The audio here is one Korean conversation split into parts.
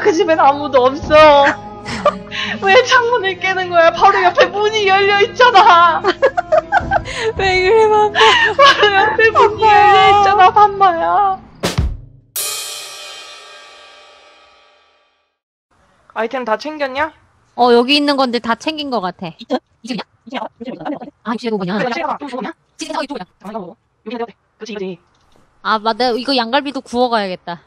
그 집엔 아무도 없어. 왜 창문을 깨는 거야? 바로 옆에 문이 열려 있잖아. 왜 그래, 맘마. 바로 옆에 문이 열려 있잖아, 판마야. 아이템 다 챙겼냐? 어, 여기 있는 건데 다 챙긴 것 같아. 아, 이쪽이야. 여기 돼. 아, 맞다. 이거 양갈비도 구워가야겠다.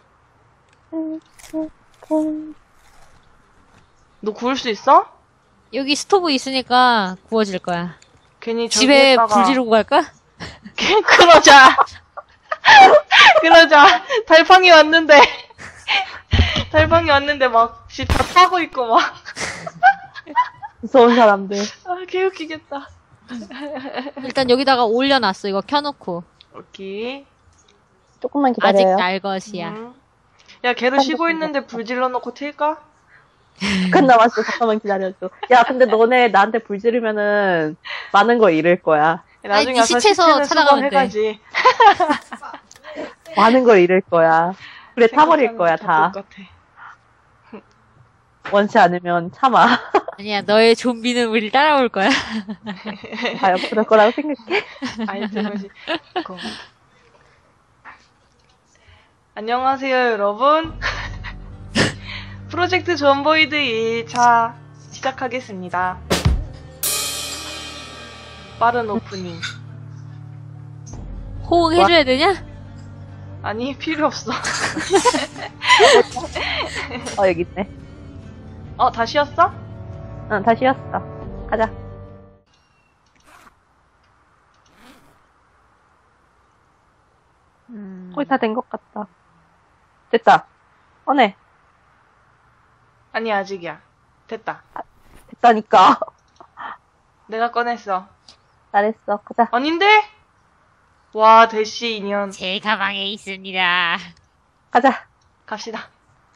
너 구울 수 있어? 여기 스토브 있으니까 구워질 거야. 괜히 집에 저기에다가- 불 지르고 갈까? 그러자. 그러자. 달팡이 왔는데. 달팡이 왔는데 막, 씨, 다 타고 있고 막. 무서운 사람들. 아, 개웃기겠다. 일단 여기다가 올려놨어. 이거 켜놓고. 오케이. 조금만 아직 기다려요. 날 것이야. 음. 야, 걔로 쉬고 있는데 불 질러놓고 튈까? 잠깐 남았어. 잠깐만 기다려줘. 야, 근데 너네 나한테 불 지르면은 많은 거 잃을 거야. 나중에 네 와서 시체에서 시체는 찾아가면 돼. 수거해가지. 많은 걸 잃을 거야. 불에 타버릴 거야, 게 다. 똑같아. 원치 않으면 참아. 아니야, 너의 좀비는 우리 따라올 거야. 과연 그럴 거라고 생각해? 아이템을 고. 안녕하세요 여러분 프로젝트 존보이드 1차 시작하겠습니다 빠른 오프닝 호응 해줘야 되냐? 아니 필요 없어 어, 여기 있네. 어다 쉬었어? 응, 다 쉬었어. 가자. 음. 거의 다 된 것 같다. 됐다. 꺼내. 아니 아직이야 됐다 됐다니까. 내가 꺼냈어 잘했어. 가자. 아닌데? 와 대시 인연 제 가방에 있습니다. 가자. 갑시다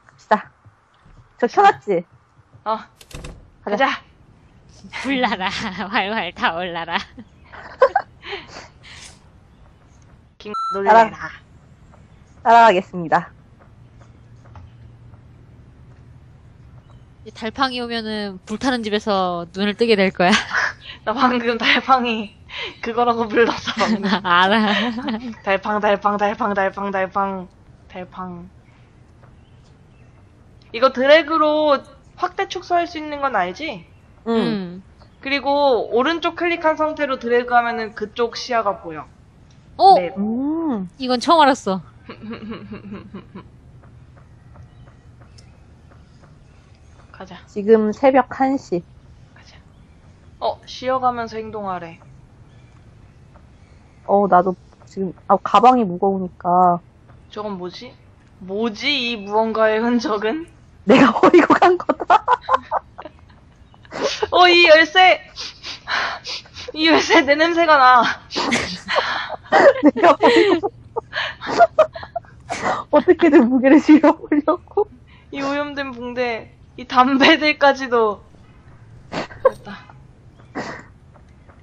갑시다. 저 켜놨지? 어 가자. 가자 불나라. 활활 타올라라. 킹 놀래라 따라가겠습니다. 이제 달팡이 오면은 불타는 집에서 눈을 뜨게 될 거야. 나 방금 달팡이 그거라고 불렀어 방금 알아. 달팡 달팡 달팡 달팡 달팡 달팡 이거 드래그로 확대 축소할 수 있는 건 알지? 응. 음. 그리고 오른쪽 클릭한 상태로 드래그 하면은 그쪽 시야가 보여 어? 네. 음. 이건 처음 알았어. 가자 지금 새벽 1시. 가자 어 쉬어가면서 행동하래 어, 나도 지금, 아, 가방이 무거우니까. 저건 뭐지? 뭐지 이 무언가의 흔적은? 내가 버리고 간 거다. 어 이 열쇠 이 열쇠 내 냄새가 나 내가 버리고. 어떻게든 무게를 실어보려고. 이 오염된 붕대, 이 담배들까지도. 됐다.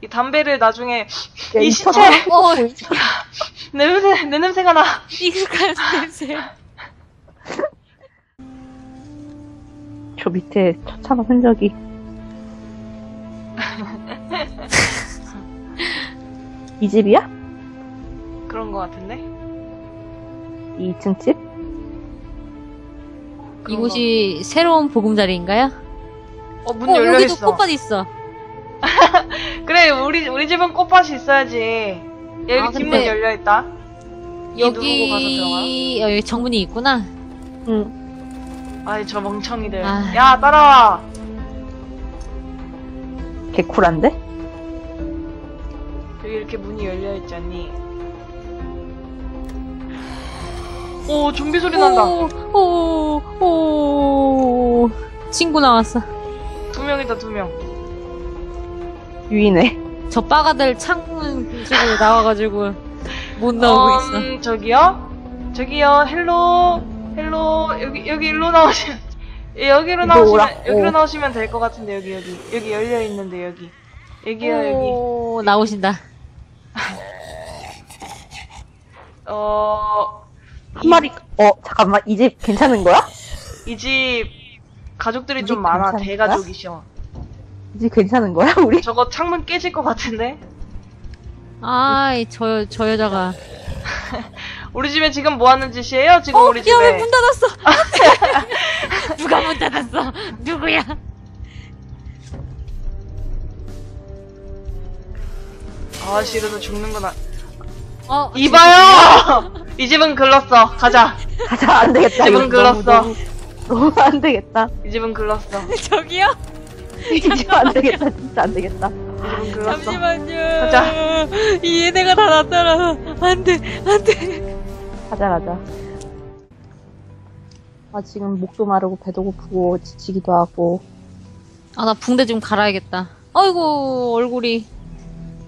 이 담배를 나중에 야, 이천 시체! 어, 내 냄새, 내 냄새가 나. 익숙한 냄새. 저 밑에 처참한 흔적이. 이 집이야? 그런 거 같은데? 이 2층 집? 이곳이 새로운 보금자리인가요? 거. 어, 문 어, 열려 여기도 있어. 꽃밭 있어. 그래, 우리 우리 집은 꽃밭이 있어야지. 여기 아, 뒷문 열려 있다. 이 누르고 가서 여기, 어, 여기 정문이 있구나. 응. 아이 저 멍청이들. 아. 야 따라와. 개쿨한데? 여기 이렇게 문이 열려 있잖니. 오 좀비 소리 난다. 오, 오, 오. 친구 나왔어. 두 명이다 두 명. 유인해. 저 빠가들 창문 쪽으로 나와가지고 못 나오고 있어. 음, 저기요? 저기요, 헬로, 헬로, 여기, 여기 일로 나오시면, 예, 여기로 나오시면, 오라고. 여기로 나오시면 될 것 같은데, 여기, 여기. 여기 열려 있는데, 여기. 여기요, 여기. 오, 나오신다. 어, 한 마리, 어, 잠깐만. 이 집 괜찮은 거야? 이 집 가족들이 이좀집 많아. 대가족이셔. 이제 괜찮은 거야 우리? 저거 창문 깨질 것 같은데? 아이, 저, 저 여자가. 우리 집에 지금 뭐 하는 짓이에요? 지금 어, 우리 야, 집에. 왜문 닫았어? 누가 문 닫았어? 누구야? 아, 싫어서 죽는구나. 어, 이봐요! 이 집은 글렀어. 가자. 가자 안 되겠다. 집은 이거 너무, 글렀어. 너무, 너무 안 되겠다. 이 집은 글렀어. 저기요? 이집 안 되겠다. 진짜 안 되겠다. 이 집은 글렀어. 잠시만요. 가자. 이 얘네가 다 났잖아. 안 돼, 안 돼. 가자 가자. 아 지금 목도 마르고 배도 고프고 지치기도 하고. 아, 나 붕대 좀 갈아야겠다. 아이고, 얼굴이.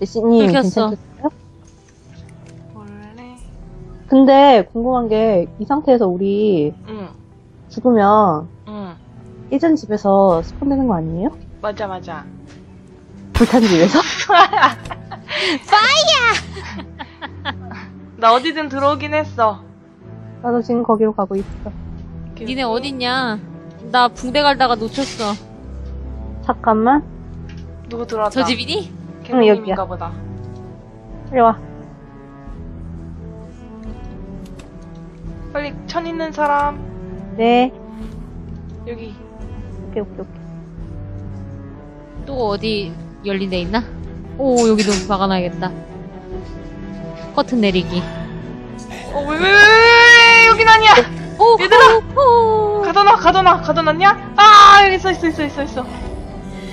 대신님 긁혔어. 원래. 근데 궁금한 게 이 상태에서 우리 응, 죽으면 응. 예전 집에서 스폰되는 거 아니에요? 맞아, 맞아. 불탄 집에서? 나 어디든 들어오긴 했어. 나도 지금 거기로 가고 있어. 니네 어딨냐? 나 붕대 갈다가 놓쳤어. 잠깐만. 누구 들어왔다? 저 집이니? 캠핑님인가 보다. 빨리 와. 빨리 천 있는 사람 네. 여기. 오케이 오케이 오케이. 또 어디 열린 데 있나? 오, 여기도 박아놔야겠다. 커튼 내리기. 어, 왜, 왜, 왜, 왜, 왜, 여긴 아니야! 오, 얘들아! 오, 오. 가둬놔, 가둬놔, 가둬놨냐? 아, 여기 있어, 있어, 있어, 있어, 있어.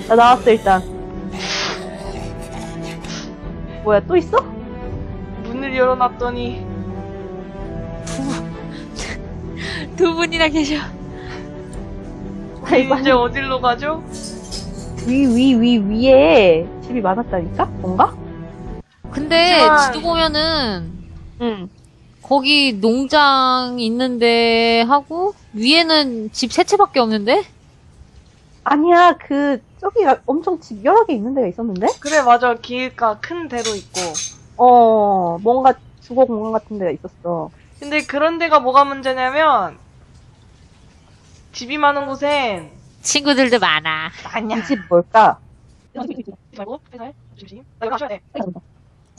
나 나왔어 일단. 뭐야 또 있어? 문을 열어놨더니, 두 분이나 계셔. 우리 아이고, 이제 어디로 가죠? 위 위 위 위에 집이 많았다니까? 뭔가? 근데 하지만- 지도 보면은 응. 거기 농장 있는데 하고 위에는 집 세 채밖에 없는데? 아니야 그 저기 엄청 집 여러 개 있는 데가 있었는데? 그래, 맞아. 길가 큰 대로 있고. 어 뭔가 주거 공간 같은 데가 있었어. 근데 그런 데가 뭐가 문제냐면, 집이 많은 곳엔, 친구들도 많아. 아니야. 이집 뭘까? 말고, 회사에? 조심. 나 이거 가셔야 돼.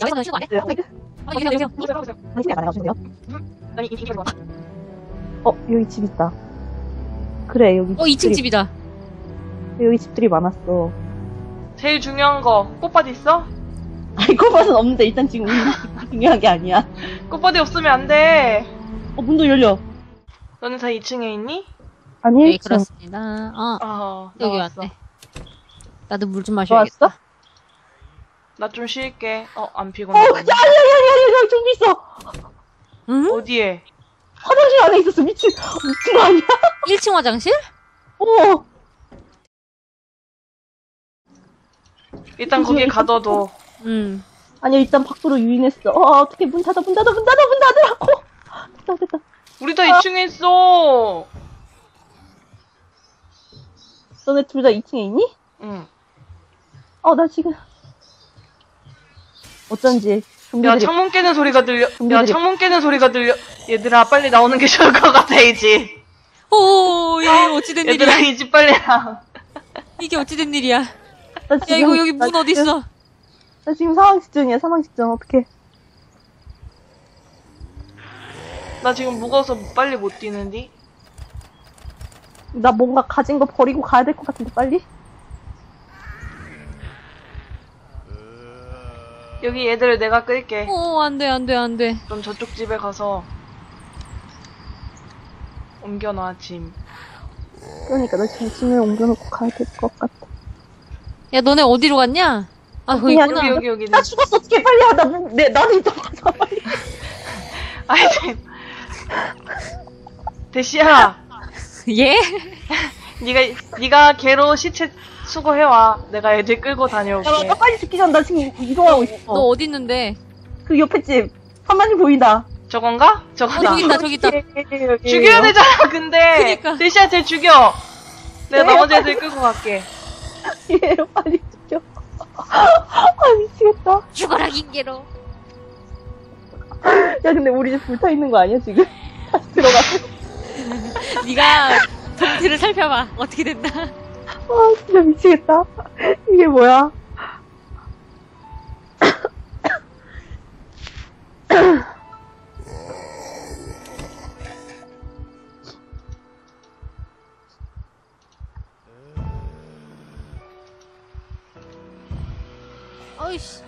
여기서는 쉬는 거 아니야? 네, 아, 여기서, 여기서. 하세요, 하세요. 당신이 안 해가시네요. 아니, 이, 이, 이거 봐. 어 여기 집 있다. 그래 여기. 어, 2층 집들이- 집이다. 여기 집들이 많았어. 제일 중요한 거, 꽃밭 있어? 아니 꽃밭은 없는데 일단 지금 우리 집이 중요한 게 아니야. 꽃밭이 없으면 안 돼. 어 문도 열려. 너는 다 2층에 있니? 아니 네, 1층. 그렇습니다. 어, 어, 여기 나왔어. 왔네. 나도 물 좀? 마셔야겠다. 나좀 쉴게. 어, 안어 피곤해. 야야야야야 좀비 있어. 응? 어디에? 화장실 안에 있었어 미친 미친 거 아니야? 1층 화장실? 어. 일단 거기 가둬도. 응. 아니야 일단 밖으로 유인했어. 어 어떻게 문 닫아 문 닫아 문 닫아 문 닫으라고. 됐다 됐다. 우리 다 2층에 있어. 너네 둘 다 2층에 있니? 응. 어 나 지금 어쩐지 야, 좀비들이 창문 깨는 소리가 들려. 야, 좀비들이- 창문 깨는 소리가 들려. 얘들아, 빨리 나오는 게 좋을 것 같아, 이 집. 오, 야, 이거 어찌된 얘들아, 일이야? 이 집 빨리 나. 이게 어찌된 일이야? 야, 나 지금 이거 여기 나문 지금- 어딨어? 나 지금 상황 집중이야 상황 집중 어떡해. 나 지금 무거워서 빨리 못 뛰는디? 나 뭔가 가진 거 버리고 가야 될 것 같은데 빨리. 여기 얘들을 내가 끌게. 오, 안 돼, 안 돼, 안 돼. 그럼 저쪽 집에 가서 옮겨놔, 짐. 그러니까 나 지금 짐을 옮겨놓고 가야 될 것 같아. 야, 너네 어디로 갔냐? 아, 거기 그냥 있구나. 여기, 여기, 여기. 나 죽었어 어떻게 빨리 와. 나, 문- 내, 나도 이따 가자 빨리. 아이, 대- 대시야. 예? 네가 네가 걔로 시체 수거해와. 내가 애들 끌고 다녀올게. 야, 나, 나 빨리 죽기 전나 지금 이동하고 있어. 너 어디 있는데? 그 옆에 집 화면이 보인다. 저건가? 어, 저거다. 저기 있다, 저기 있다. 죽여야 되잖아. 근데 그니까. 대시야 쟤 죽여. 내가 네, 나머지 애들 끌고 갈게. 얘를 빨리 죽여. 아 미치겠다. 죽어라, 김계로. 야 근데 우리 집 불타 있는 거 아니야 지금? 다시 들어가. 네가 봉지를 살펴봐. 어떻게 된다. 아, 진짜 미치겠다. 이게 뭐야? 어이씨.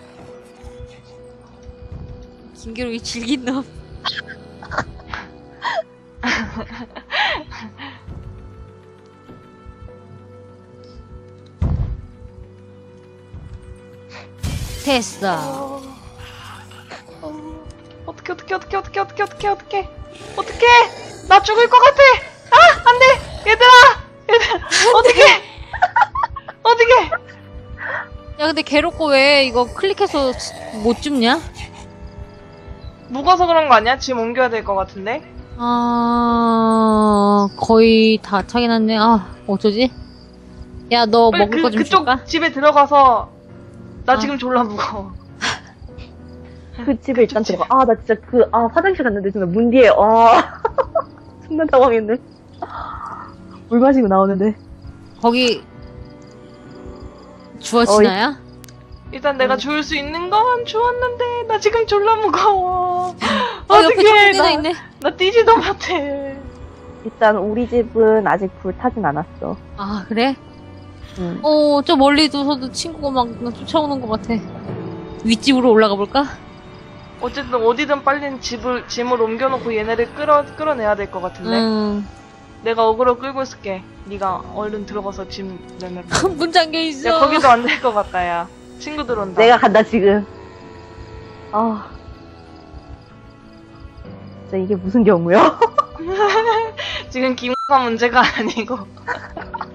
김기록이 질긴 놈. 됐어. 어, 어떻게 어떻게 어떻게 어떻게 어떻게 어떻게 어떻게 어떻게 나 죽을 것 같아. 아 안돼. 얘들아. 얘들아. 어떻게 어떻게 야, 근데 괴롭고 왜 이거 클릭해서 못 줍냐? 묵어서 그런 거 아니야? 짐 옮겨야 될 것 같은데 아, 거의 다 차긴 한데, 아, 어쩌지? 야, 너 빨리 먹을 거좀 그쪽 줄까? 집에 들어가서 나 아. 지금 졸라 무거워 그 집에 일단 들어가. 아, 나 진짜 그, 아, 화장실 갔는데 진짜 문 뒤에, 아. 존나 당황했네. 물 마시고 나오는데. 거기, 주어지나요? 일단 내가 음. 주울 수 있는 건 주웠는데 나 지금 졸라 무거워 어, 옆에 어떡해, 청소기가 나- 있네. 나 뛰지도 못해 일단 우리 집은 아직 불 타진 않았어. 아, 그래? 응. 어, 저 멀리 두서도 친구가 막 쫓아오는 것 같아. 윗집으로 올라가 볼까? 어쨌든 어디든 빨리 집을 짐을 옮겨놓고 얘네를 끌어 끌어내야 될 것 같은데 응. 내가 어그로 끌고 있을게 네가 얼른 들어가서 짐 내놔 문 잠겨 있어. 야 거기도 안 될 것 같다 야 친구들 온다 내가 간다, 지금. 아. 진짜 이게 무슨 경우야? 지금 김가 문제가 아니고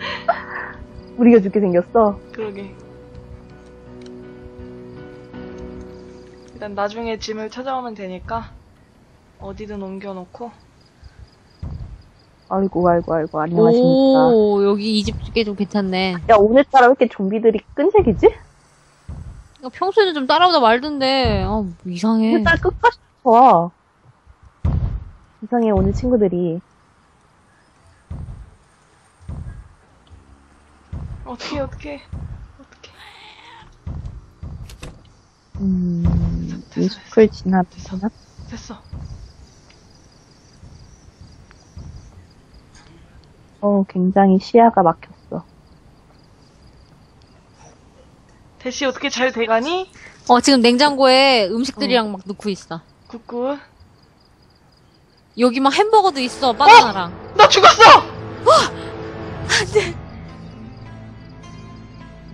우리가 죽게 생겼어. 그러게 일단 나중에 짐을 찾아오면 되니까 어디든 옮겨놓고 아이고, 아이고, 아이고, 안녕하십니까. 오, 여기 이 집 꽤 좀 괜찮네. 야, 오늘따라 왜 이렇게 좀비들이 끈질기지? 야, 평소에는 좀 따라오다 말던데, 아, 뭐 이상해. 오늘따라 끝까지 좋아. 이상해, 오늘 친구들이. 어떻게 어떻게 어떻게 음, 이 됐어, 숲을 지나, 됐어. 지나? 됐어 어, 굉장히 시야가 막혔어. 대시 어떻게 잘 돼가니? 어, 지금 냉장고에 음식들이랑 막 넣고 있어. 굿굿 여기 막 햄버거도 있어, 바나나랑. 나 죽었어! 안 돼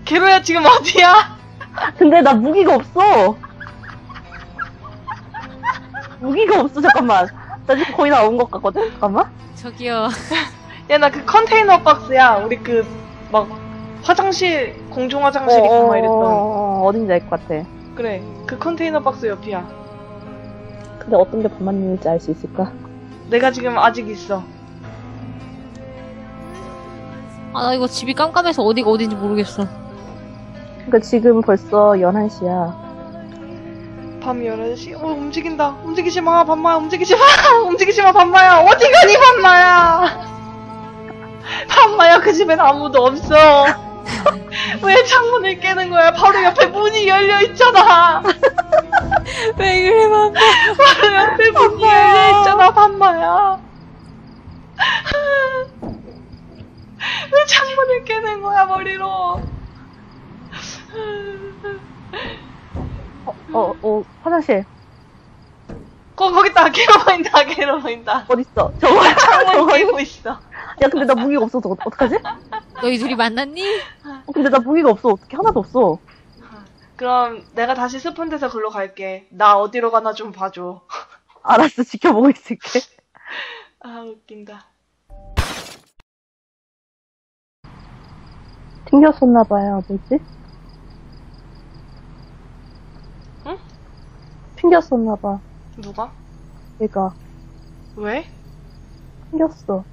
게로야 지금 어디야? 근데 나 무기가 없어! 무기가 없어, 잠깐만. 나 지금 거의 다온것 같거든? 잠깐만. 저기요. 야 나 그 컨테이너 박스야 우리 그 막 화장실 공중 화장실 있고 막 이랬던. 어, 어딘지 알 것 같아. 그래 그 컨테이너 박스 옆이야. 근데 어떤 게 반만님일지 알 수 있을까? 내가 지금 아직 있어. 아, 나 이거 집이 깜깜해서 어디가 어딘지 모르겠어. 그니까 지금 벌써 11시야. 밤 11시? 어 움직인다. 움직이지 마 밤마야. 움직이지 마. 움직이지 마 밤마야. 어디 가니 밤마야? 밤마야 그 집엔 아무도 없어 왜 창문을 깨는 거야 바로 옆에 문이 열려 있잖아 왜 그래, 맘. 바로 옆에 문이 열려 있잖아 밤마야 왜 창문을 깨는 거야 머리로 어, 어, 어, 화장실. 거 거기 있다 개로 보인다 개로 보인다 어딨어? 저거야, 창문 저거야. 깨고 있어 야, 근데 나 무기가 없어서 어떡- 어떡하지? 너희 둘이 만났니? 어, 근데 나 무기가 없어. 어떻게 하나도 없어. 그럼 내가 다시 스폰 돼서 글로 갈게. 나 어디로 가나 좀 봐줘. 알았어, 지켜보고 있을게. 아 웃긴다. 튕겼었나봐요, 뭐지? 응? 튕겼었나봐. 누가? 얘가. 왜? 튕겼어.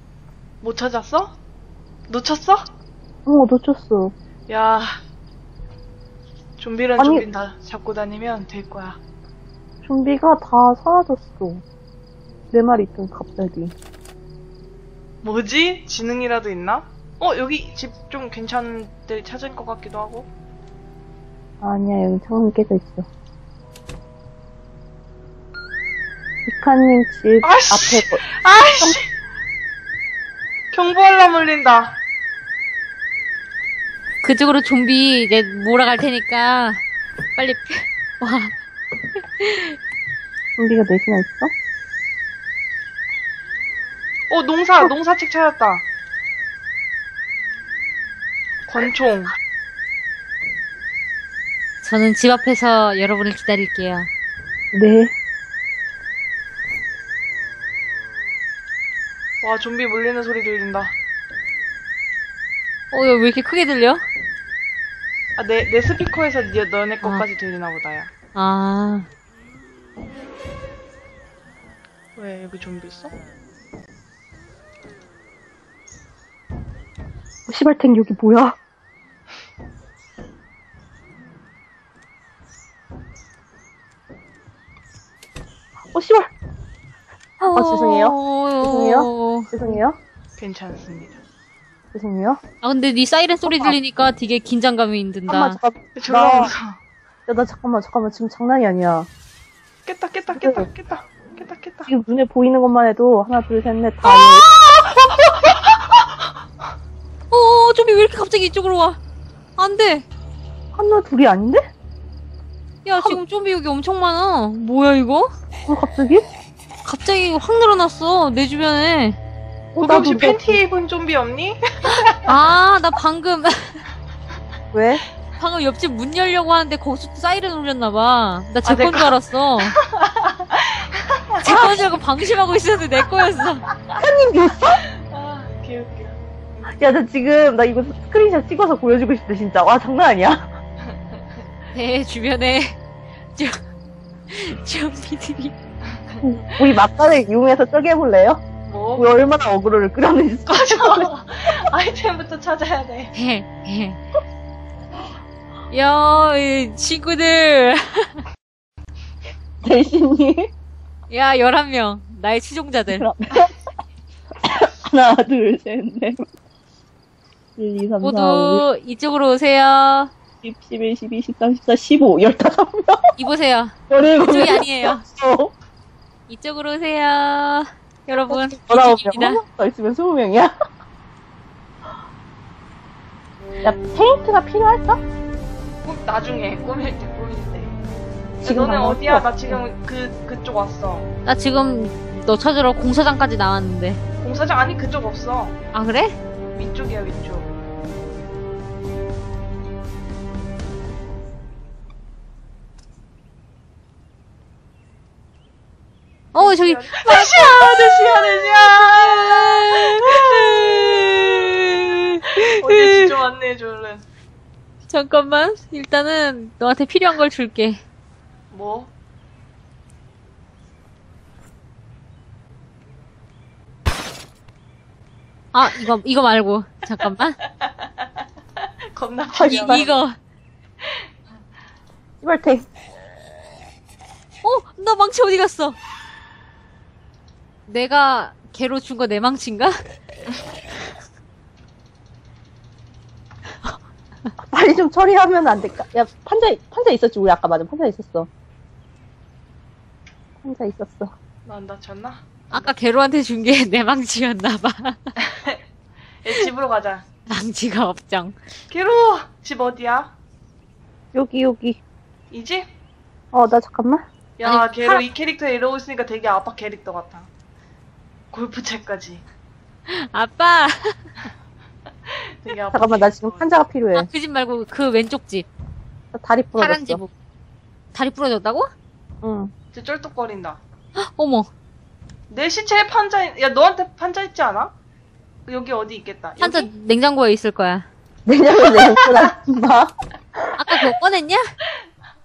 못 찾았어? 놓쳤어? 어, 놓쳤어. 야. 좀비는 아니- 좀비 다 잡고 다니면 될 거야. 좀비가 다 사라졌어. 내 말이 있던 갑자기. 뭐지? 지능이라도 있나? 어, 여기 집 좀 괜찮은 데 찾을 것 같기도 하고. 아니야, 여기 창문 깨져 있어. 이카님 집 아씨! 앞에 거- 아이씨! 경보 알람 울린다. 그쪽으로 좀비 이제 몰아갈 테니까 빨리 와. 좀비가 넷이나 있어? 어, 농사, 농사책 찾았다. 권총. 저는 집 앞에서 여러분을 기다릴게요. 네. 와, 좀비 물리는 소리 들린다. 어, 왜 이렇게 크게 들려? 아, 내, 내 스피커에서 네, 너네 것까지 들리나 보다, 야. 아, 왜 여기 좀비 있어? 어, 시발탱 여기 뭐야? 어, 씨발. 어, 죄송해요. 죄송해요. 죄송해요. 괜찮습니다. 죄송해요. 아, 근데 네 사이렌 소리 들리니까 되게 긴장감이 잠깐만, 든다. 잠깐. 졸라 나-. 야, 나 잠깐만, 잠깐만. 지금 장난이 아니야. 깼다, 깼다, 깼다, 깼다, 깼다, 깼다. 지금 눈에 보이는 것만 해도 하나, 둘, 셋, 넷, 다. 어, 좀비 왜 이렇게 갑자기 이쪽으로 와? 안 돼. 하나, 둘이 아닌데? 야, 지금 좀비 여기 엄청 많아. 뭐야, 이거? 어, 갑자기? 갑자기 확 늘어났어, 내 주변에. 거기 나도 혹시 너- 팬티 입은 좀비 없니? 아, 나 방금, 왜? 방금 옆집 문 열려고 하는데 거기서 또 사이렌 울렸나봐. 나 제 아, 내 건줄 알았어. 제 건 줄 알고 방심하고 있었는데 내 거였어. 한님이었어? 아, 개웃겨. 야, 나 지금, 나 이거 스크린샷 찍어서 보여주고 싶다, 진짜. 와, 장난 아니야. 내 주변에, 좀, 좀비들이. 우리 막간을 이용해서 저기 해볼래요? 뭐? 우리 얼마나 어그로를. 꺼져. 아이템부터 찾아야 돼. 야, 이 친구들. 대신님. 야, 11명. 나의 추종자들. 하나, 둘, 셋, 넷. 1, 2, 3, 4, 5, 모두 이쪽으로 오세요. 10, 11, 12, 13, 14, 15, 15명. 이보세요. 17명. 그쪽이 아니에요. 어, 이쪽으로 오세요. 여러분, 19명. 이쪽입니다. 더 있으면 20명이야. 야, 페인트가 필요할까? 꼭 나중에 꾸밀 때 꾸밀 때. 야, 지금 너네 방금 어디야? 나 지금 그 그쪽 왔어. 나 지금 너 찾으러 공사장까지 나왔는데. 공사장 아니 그쪽 없어. 아, 그래? 위쪽이야 위쪽. 어, 저기. 대시야 대시야 대시야. 어디 지좀 안내해 줄래? 잠깐만. 일단은 너한테 필요한 걸 줄게. 뭐? 아, 이거, 이거 말고. 잠깐만. 겁나 아, 이. 이거. 시발탱. 어, 나 망치 어디 갔어? 내가 걔로 준 거 내 망치인가? 빨리 좀 처리하면 안 될까? 야, 판자, 판자 있었지, 우리 아까 맞아. 판자 있었어. 판자 있었어. 난 다쳤나? 아까 걔로한테 준 게 내 망치였나봐. 얘 집으로 가자. 망치가 없정. 걔로 집 어디야? 여기, 여기. 이 집? 어, 나 잠깐만. 야, 아니, 걔로 사람- 이 캐릭터 이러고 있으니까 되게 아빠 캐릭터 같아. 골프채까지. 아빠! 되게 아빠 잠깐만, 나 지금. 판자가 필요해. 아, 그 집 말고 그 왼쪽 집. 나 다리 부러졌어. 파란 집. 다리 부러졌다고? 응. 쟤 쩔뚝거린다. 어머. 내 시체에 판자, 있- 야, 너한테 판자 있지 않아? 여기 어디 있겠다. 여기? 한자 냉장고에 있을 거야. 내년에 내년보다 마 아까 그거 꺼냈냐?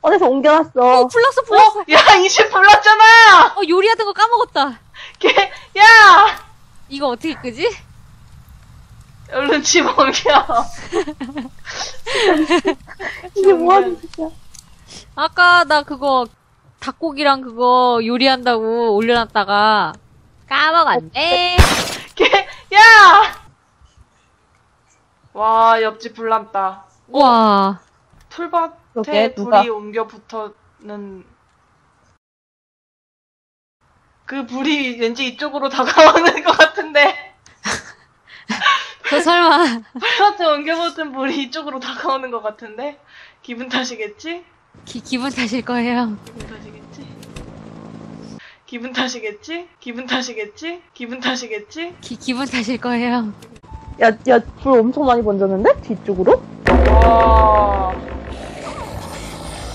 어디서 어, 옮겨놨어. 불렀어, 불렀어. 어? 야, 이집 불렀잖아! 어, 요리하던 거 까먹었다. 걔, 야! 이거 어떻게 끄지? 얼른 집 옮겨. 이게 뭐하는 짓이야. 아까 나 그거 닭고기랑 그거 요리한다고 올려놨다가 까먹었네. 걔, 야! 와, 옆집 불 났다. 와. 풀밭에 그러게, 불이? 옮겨 붙어는 그 불이 왠지 이쪽으로 다가오는 것 같은데 그 설마 풀밭에 옮겨 붙은 불이 이쪽으로 다가오는 것 같은데 기분 탓이겠지? 기, 기분 탓일 거예요. 기분 탓이겠지? 기분 탓이겠지? 기분 탓이겠지? 기분 탓이겠지? 기, 기분 탓일 거예요. 야, 야, 불 엄청 많이 번졌는데? 뒤쪽으로? 와,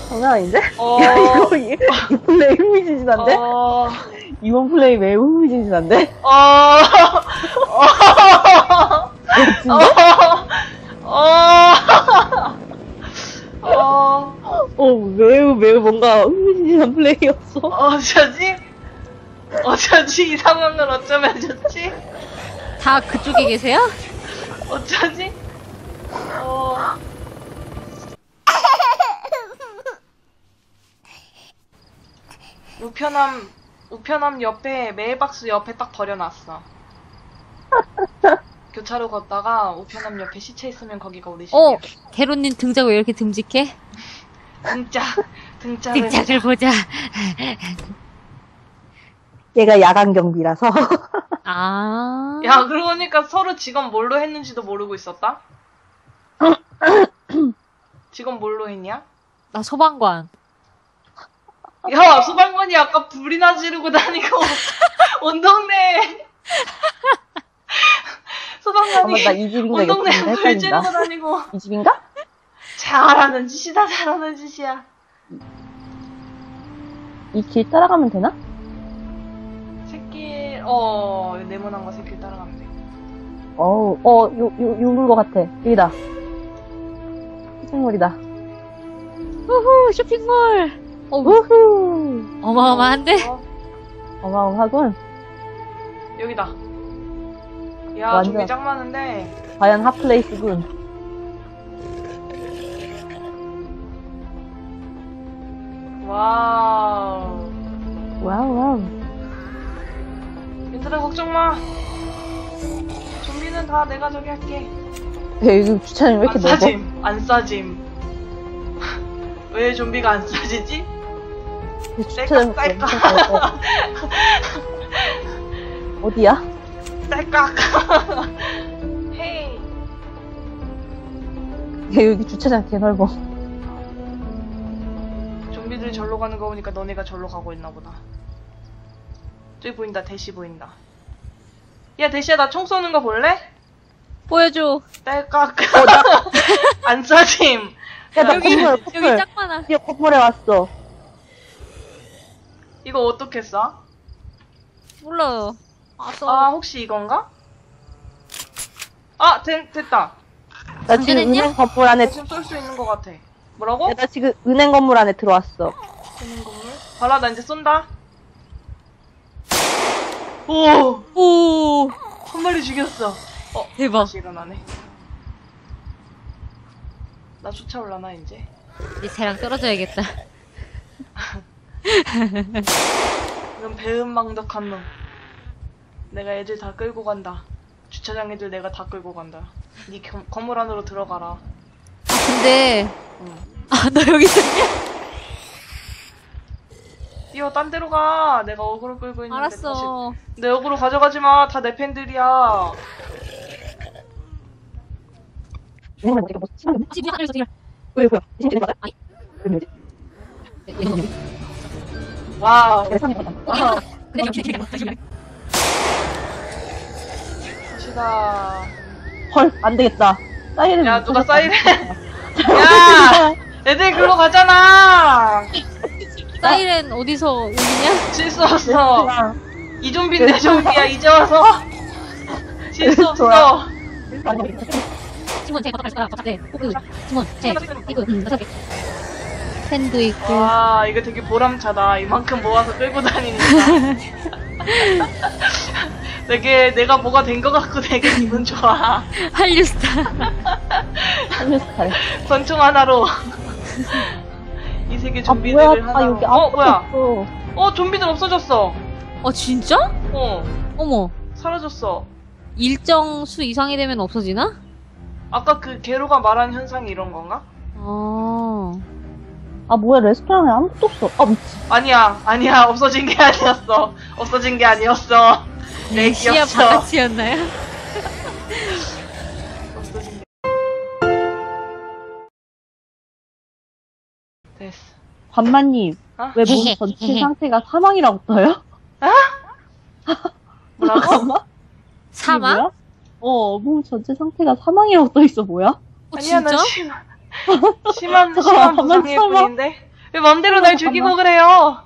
장난 아닌데? 어, 야, 이거, 이, 이 플레이 흥미진진한데? 어, 이번 플레이 매우 흥미진진한데? 어, 어, 진짜? 어, 어, 어, 매우, 매우 뭔가 흥미진진한 플레이였어. 어쩌지? 어쩌지? 이 상황을 어쩌면 좋지? 다 그쪽에 계세요? 어쩌지? 어. 우편함, 우편함 옆에, 메일박스 옆에 딱 버려놨어. 교차로 걷다가 우편함 옆에 시체 있으면 거기가 우리 집이야. 어, 게로님 등짝 왜 이렇게 듬직해? 등짝, 등짝을. 등짝을 보자. 얘가 야간 경비라서. 아. 야, 그러고 보니까 서로 직업 뭘로 했는지도 모르고 있었다? 직업 뭘로 했냐? 나 소방관. 야, 소방관이 아까 불이나 지르고 다니고, 온 동네. 소방관이 온 동네 불 지르고. 다니고. 이 집인가? 잘하는 짓이다, 잘하는 짓이야. 이 길 따라가면 되나? 새끼, 어, 네모난 거 새끼 따라가면 돼. 어우, 어, 요, 요, 요인 것 같아. 여기다. 쇼핑몰이다. 우후, 쇼핑몰. 어, 우후! 어마어마한데? 어, 어마어마하군. 여기다. 야, 완전. 저기 짱 많은데. 과연 핫플레이스군. 와우. 와우, 와우. 얘들아, 걱정 마. 좀비는 다 내가 저기 할게. 야, 여기 주차장이 왜 이렇게 안 넓어? 싸짐, 안 싸짐. 왜 좀비가 안 싸지지? 여기 주차장이 쌀깍, 엄청 넓어. 어디야? 딸깍. 헤이. 야, 여기 주차장 개 넓어. 좀비들이 절로 가는 거 보니까 너네가 절로 가고 있나 보다. 저기 보인다, 대시 보인다. 야, 대시야, 나 총 쏘는 거 볼래? 보여줘. 딸깍. 안 싸짐. 야, 나 여기, 건물, 여기 건물. 짝 많아. 야, 건물에 왔어. 이거 어떻게 쏴? 몰라요. 아, 써. 아, 혹시 이건가? 아, 됐, 됐다. 나 지금? 은행 건물 안에, 지금 쏠 수 있는 것 같아. 뭐라고? 야, 나 지금 은행 건물 안에 들어왔어. 되는 건물? 봐라, 나 이제 쏜다. 오! 오, 한 마리 죽였어. 어, 대박. 다시 일어나네. 나 쫓아올라나, 이제? 이제 쟤랑 떨어져야겠다. 이건 배은망덕한 놈. 내가 애들 다 끌고 간다. 주차장 애들 내가 다 끌고 간다. 네 겨- 건물 안으로 들어가라. 아, 근데, 응. 아, 너 여기 있었냐? 뛰어, 딴 데로 가. 내가 어그로 끌고 있는데. 다시- 알았어. 내 어그로 가져가지 마. 다 내 팬들이야. 뭐, 문 하늘에서 지금 왜, 뭐야? 지금 되는 거야? 아니. 그럼 뭐지? 와우. 야, 3일 받아. 와우. 헐, 안 되겠다. 사이렌. 야, 누가. 사이렌. 야! 애들 글로 가잖아! 사이렌 어디서 울리냐? 실수 없어. 야, 이좀비 내 좀비야, 이제 와서. 실수 없어. 아니, 팀원 제 가져갈 거야. 네. 그 팀원 제 이거 음 여섯 개. 펜도 있고. 와, 이거 되게 보람차다. 이만큼 모아서 끌고 다니니까. 되게 내가 뭐가 된 것 같고 되게 기분 좋아. 한류스타. 한류 스타일. 권총 하나로. 이 세계 아, 좀비들을 뭐야. 아, 하나로. 여기 어, 뭐야. 없어. 어, 좀비들 없어졌어. 어 진짜? 어, 어머. 사라졌어. 일정 수 이상이 되면 없어지나? 아까 그 게로가 말한 현상이 이런 건가? 어. 아, 뭐야, 레스토랑에 아무것도 없어. 아, 미치. 아니야, 아니야, 없어진 게 아니었어. 없어진 게 아니었어. 내 시야 기억처. 바깥이었나요? 없어진 게. 됐어. 반만님, 어? 왜몸 전체 상태가 사망이라고 떠요? 뭐라고? 잠깐만. 이게 사망? 뭐야? 어, 몸 전체 상태가 사망이라고 떠 있어, 뭐야? 어, 아니야, 진짜? 난 심한, 심한, 심한 잠깐만, 부상일 잠깐만. 뿐인데? 왜 맘대로 날 잠깐만, 죽이고 그래요?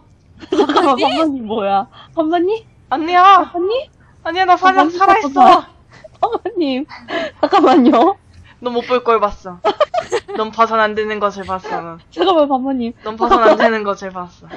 잠깐만, 반만님 뭐야? 반만님? 아니야, 반만님? 아니야, 나 사냥 잠깐만, 살아 있어. 잠깐만. 반만님. 잠깐만요. 넌 못 볼 걸 봤어. 넌 봐선 안 되는 것을 봤어. 넌, 잠깐만, 반만님. 넌 봐선 안 되는 것을 봤어.